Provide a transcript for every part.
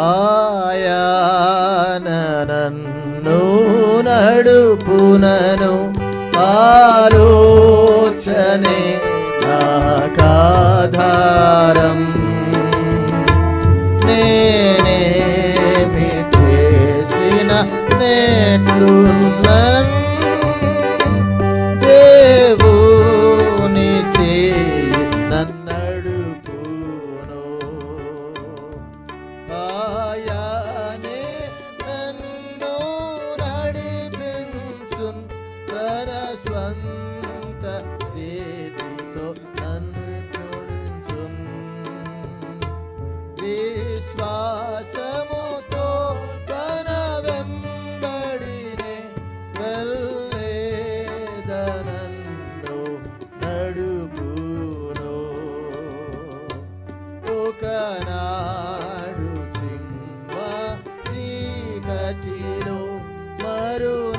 ఆయన నన్ను నడుపునను ఆలోచనే నాకాధారం నేనేమి చేసిన నెట్లున్నన్ దేవుని చే സ്വന്ത സേതിതോ നന്തും വിശ്വാസമോതോ പനവെമ്പടിനെ വെല്ലേദനന്ദോ നടുപൂരോ കനാടു സിംഹ ചീകറ്റിലോ മരുന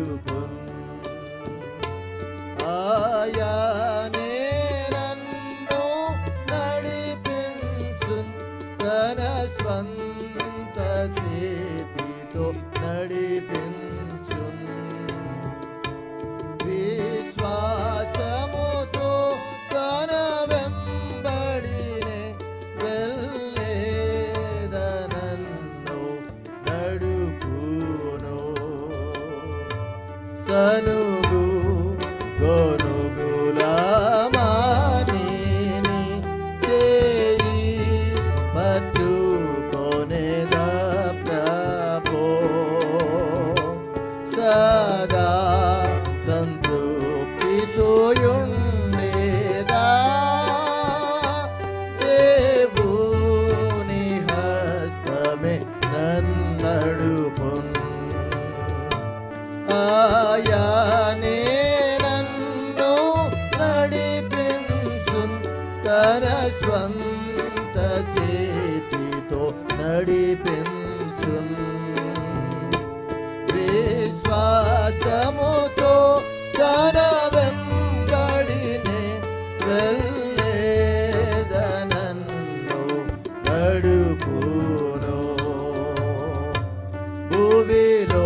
திருபொன் ஆயானே நன்னோ நடிப்பின்சுன் தனஸ்வந்த சேதிதோ நடிப்பின்சுன் సనుగు గొనుగులమానిని చేయి పట్టుకొనేద ప్రభో సదా ఆయానే నన్ను నడిపించున్ తన స్వంత చేతితో నడిపించున్ విశ్వాసముతో తన వెంబడినే వెళ్ళేదనన్ను నడుపును భూమిలో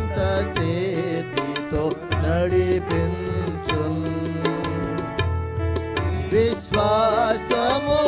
చేతితో నడిపించు విశ్వాసము